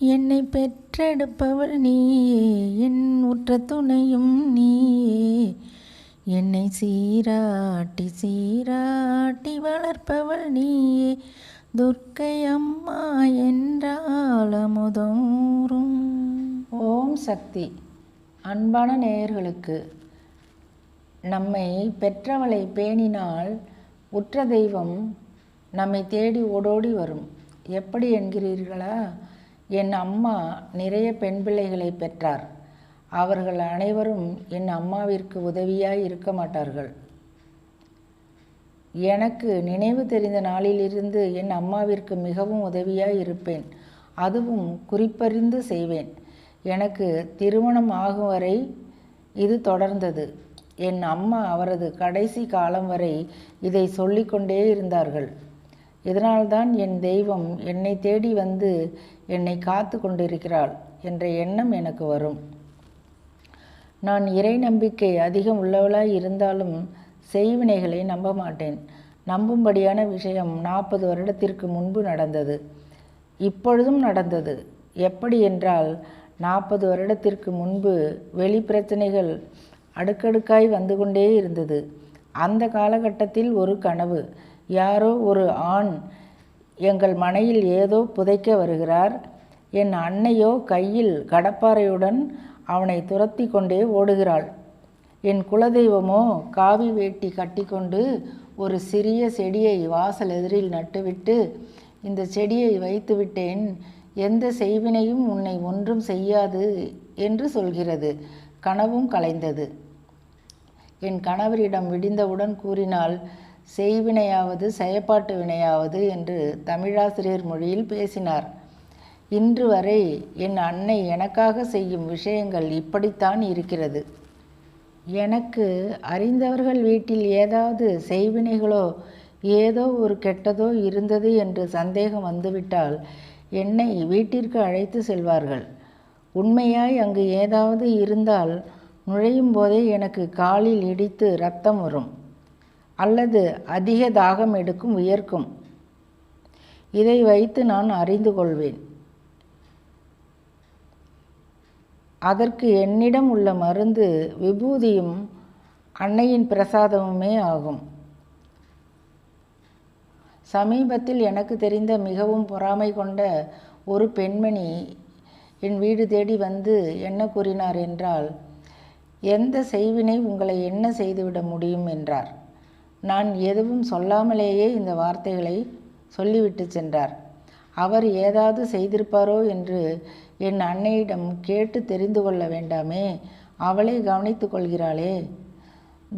என்னை பெற்றெடுப்பவள் நீயே என் உற்ற துணையும் நீயே. என்னை சீராட்டி சீராட்டி வளர்ப்பவள் நீயே. துர்க்கை அம்மா என்றால் அமுதூறும். ஓம் சக்தி. அன்பான நேயர்களுக்கு நம்மை பெற்றவளை பேணினால் உற்ற தெய்வம் நம்மை தேடி ஓடோடி வரும். எப்படி என்கிறீர்களா? என் அம்மா நிறைய பெண் பிள்ளைகளை பெற்றார். அவர்கள் அனைவரும் என் அம்மாவிற்கு உதவியாய் இருக்க மாட்டார்கள். எனக்கு நினைவு தெரிந்த நாளிலிருந்து என் அம்மாவிற்கு மிகவும் உதவியாய் இருப்பேன். அதுவும் குறிப்பறிந்து செய்வேன். எனக்கு திருமணம் ஆகும் வரை இது தொடர்ந்தது. என் அம்மா அவரது கடைசி காலம் வரை இதை சொல்லிக்கொண்டே இருந்தார்கள். இதனால்தான் என் தெய்வம் என்னை தேடி வந்து என்னை காத்து கொண்டிருக்கிறாள் என்ற எண்ணம் எனக்கு வரும். நான் இறை நம்பிக்கை அதிகம் உள்ளவளாய் இருந்தாலும் செய்வினைகளை நம்ப மாட்டேன். நம்பும்படியான விஷயம் நாற்பது வருடத்திற்கு முன்பு நடந்தது. இப்பொழுதும் நடந்தது. எப்படி என்றால் நாற்பது வருடத்திற்கு முன்பு வெளி பிரச்சனைகள் அடுக்கடுக்காய் வந்து கொண்டே இருந்தது. அந்த காலகட்டத்தில் ஒரு கனவு. யாரோ ஒரு ஆண் எங்கள் மனையில் ஏதோ புதைக்க வருகிறார். என் அன்னையோ கையில் கடப்பாறையுடன் அவனை துரத்தி கொண்டே ஓடுகிறாள். என் குலதெய்வமோ காவி வேட்டி கட்டிக்கொண்டு ஒரு சிறிய செடியை வாசல் எதிரில் நட்டுவிட்டு இந்த செடியை வைத்து விட்டேன் எந்த செய்வினையும் உன்னை ஒன்றும் செய்யாது என்று சொல்கிறது. கனவும் கலைந்தது. என் கணவரிடம் விடிந்தவுடன் கூறினால் செய்வினையாவது செயப்பாட்டு வினையாவது என்று தமிழாசிரியர் மொழியில் பேசினார். இன்று வரை என் அன்னை எனக்காக செய்யும் விஷயங்கள் இப்படித்தான் இருக்கிறது. எனக்கு அறிந்தவர்கள் வீட்டில் ஏதாவது செய்வினைகளோ ஏதோ ஒரு கெட்டதோ இருந்தது என்று சந்தேகம் வந்துவிட்டால் என்னை வீட்டிற்கு அழைத்து செல்வார்கள். உண்மையாய் அங்கு ஏதாவது இருந்தால் நுழையும் போதே எனக்கு காலில் இடித்து ரத்தம் வரும். அல்லது அதிக தாகம் எடுக்கும் உயர்க்கும் இதை வைத்து நான் அறிந்து கொள்வேன். அதற்கு என்னிடம் உள்ள மருந்து விபூதியும் அன்னையின் பிரசாதமுமே ஆகும். சமீபத்தில் எனக்கு தெரிந்த மிகவும் பொறாமை கொண்ட ஒரு பெண்மணி என் வீடு தேடி வந்து என்ன கூறினார் என்றால் எந்த செய்வினை உங்களை என்ன செய்துவிட முடியும்? என்றார். நான் எதுவும் சொல்லாமலேயே இந்த வார்த்தைகளை சொல்லிவிட்டு சென்றார். அவர் ஏதாவது செய்திருப்பாரோ என்று என் அன்னையிடம் கேட்டு தெரிந்து கொள்ள வேண்டாமே அவளை கவனித்து கொள்கிறாளே.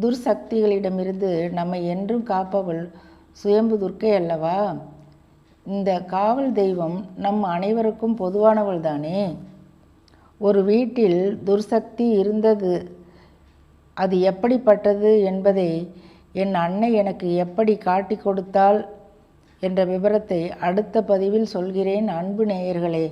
துர்சக்திகளிடமிருந்து நம்மை என்றும் காப்பவள் சுயம்பு துர்க்கை அல்லவா? இந்த காவல் தெய்வம் நம் அனைவருக்கும் பொதுவானவள் தானே? ஒரு வீட்டில் துர்சக்தி இருந்தது அது எப்படிப்பட்டது என்பதை என் அன்னை எனக்கு எப்படி காட்டி கொடுத்தாள்? என்ற விவரத்தை அடுத்த பதிவில் சொல்கிறேன் அன்பு நேயர்களே.